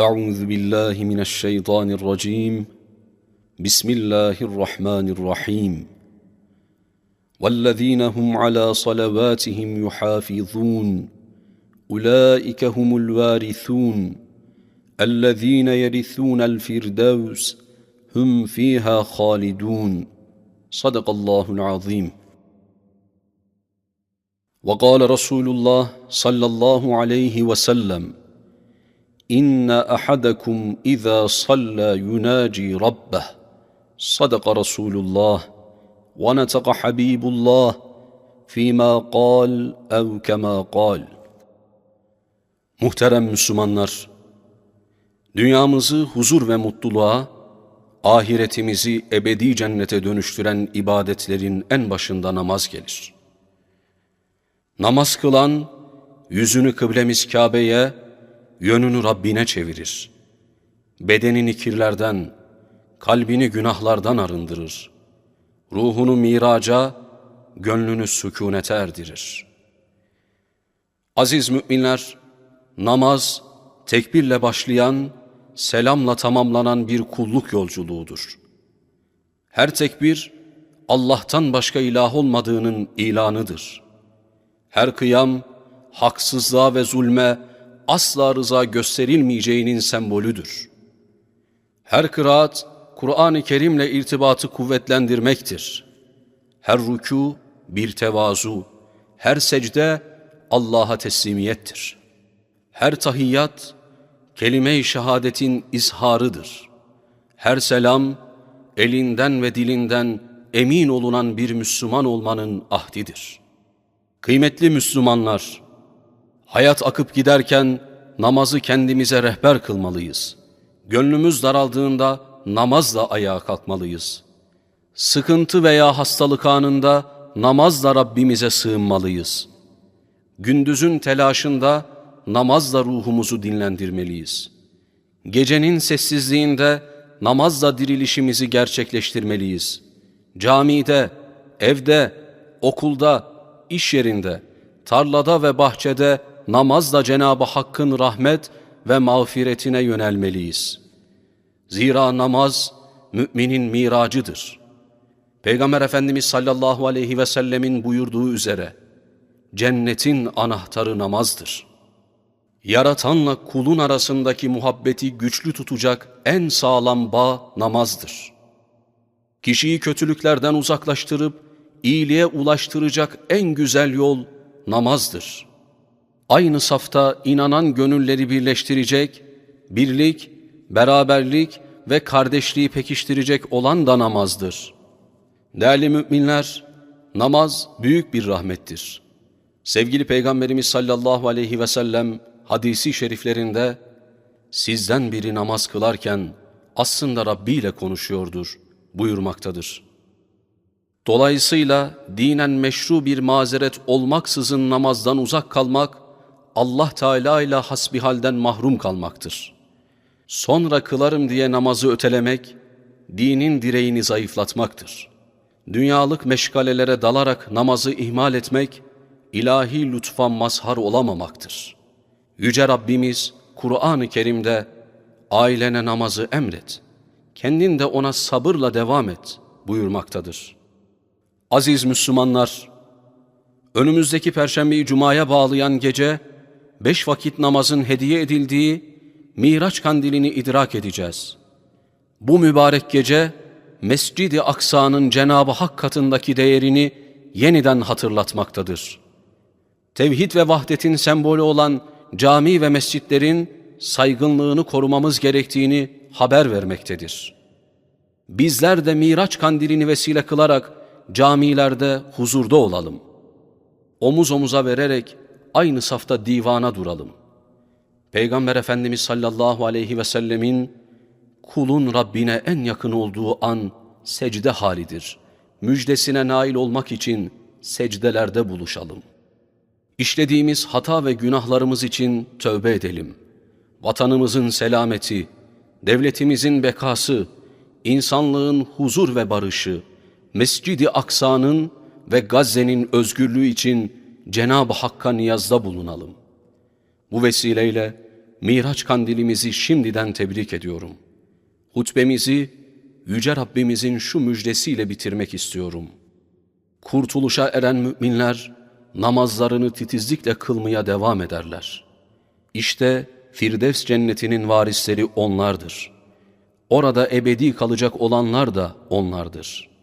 أعوذ بالله من الشيطان الرجيم. بسم الله الرحمن الرحيم. والذين هم على صلواتهم يحافظون. أولئك هم الوارثون. الذين يرثون الفردوس هم فيها خالدون. صدق الله العظيم. وقال رسول الله صلى الله عليه وسلم إن أحدكم إذا صلى يناجي ربه صدق رسول الله ونطق حبيب الله فيما قال أو كما قال Muhterem Müslümanlar, dünyamızı huzur ve mutluluğa, ahiretimizi ebedi cennete dönüştüren ibadetlerin en başında namaz gelir. Namaz kılan, yüzünü kıblemiz Kabe'ye, yönünü Rabbine çevirir. Bedenini kirlerden, kalbini günahlardan arındırır. Ruhunu miraca, gönlünü sükunete erdirir. Aziz müminler, namaz, tekbirle başlayan, selamla tamamlanan bir kulluk yolculuğudur. Her tekbir, Allah'tan başka ilah olmadığının ilanıdır. Her kıyam, haksızlığa ve zulme, asla rıza gösterilmeyeceğinin sembolüdür. Her kıraat, Kur'an-ı Kerim'le irtibatı kuvvetlendirmektir. Her rükû bir tevazu, her secde Allah'a teslimiyettir. Her tahiyyat, kelime-i şehadetin izharıdır. Her selam, elinden ve dilinden emin olunan bir Müslüman olmanın ahdidir. Kıymetli Müslümanlar, Hayat akıp giderken namazı kendimize rehber kılmalıyız. Gönlümüz daraldığında namazla ayağa kalkmalıyız. Sıkıntı veya hastalık anında namazla Rabbimize sığınmalıyız. Gündüzün telaşında namazla ruhumuzu dinlendirmeliyiz. Gecenin sessizliğinde namazla dirilişimizi gerçekleştirmeliyiz. Camide, evde, okulda, iş yerinde, tarlada ve bahçede namazla Cenab-ı Hakk'ın rahmet ve mağfiretine yönelmeliyiz. Zira namaz müminin miracıdır. Peygamber Efendimiz sallallahu aleyhi ve sellemin buyurduğu üzere cennetin anahtarı namazdır. Yaratanla kulun arasındaki muhabbeti güçlü tutacak en sağlam bağ namazdır. Kişiyi kötülüklerden uzaklaştırıp iyiliğe ulaştıracak en güzel yol namazdır.'' Aynı safta inanan gönülleri birleştirecek, birlik, beraberlik ve kardeşliği pekiştirecek olan da namazdır. Değerli müminler, namaz büyük bir rahmettir. Sevgili Peygamberimiz sallallahu aleyhi ve sellem hadisi şeriflerinde sizden biri namaz kılarken aslında Rabbi ile konuşuyordur buyurmaktadır. Dolayısıyla dinen meşru bir mazeret olmaksızın namazdan uzak kalmak Allah Teala ile hasbihalden mahrum kalmaktır. Sonra kılarım diye namazı ötelemek, dinin direğini zayıflatmaktır. Dünyalık meşgalelere dalarak namazı ihmal etmek, ilahi lütfa mazhar olamamaktır. Yüce Rabbimiz Kur'an-ı Kerim'de ailene namazı emret, kendin de ona sabırla devam et buyurmaktadır. Aziz Müslümanlar, önümüzdeki Perşembeyi Cuma'ya bağlayan gece, beş vakit namazın hediye edildiği Miraç kandilini idrak edeceğiz. Bu mübarek gece Mescid-i Aksa'nın Cenab-ı Hak katındaki değerini yeniden hatırlatmaktadır. Tevhid ve vahdetin sembolü olan cami ve mescitlerin saygınlığını korumamız gerektiğini haber vermektedir. Bizler de Miraç kandilini vesile kılarak camilerde huzurda olalım. Omuz omuza vererek aynı safta divana duralım. Peygamber Efendimiz sallallahu aleyhi ve sellemin kulun Rabbine en yakın olduğu an secde halidir. Müjdesine nail olmak için secdelerde buluşalım. İşlediğimiz hata ve günahlarımız için tövbe edelim. Vatanımızın selameti, devletimizin bekası, insanlığın huzur ve barışı, Mescid-i Aksa'nın ve Gazze'nin özgürlüğü için Cenab-ı Hakk'a niyazda bulunalım. Bu vesileyle Miraç kandilimizi şimdiden tebrik ediyorum. Hutbemizi Yüce Rabbimizin şu müjdesiyle bitirmek istiyorum. Kurtuluşa eren müminler namazlarını titizlikle kılmaya devam ederler. İşte Firdevs cennetinin varisleri onlardır. Orada ebedi kalacak olanlar da onlardır.''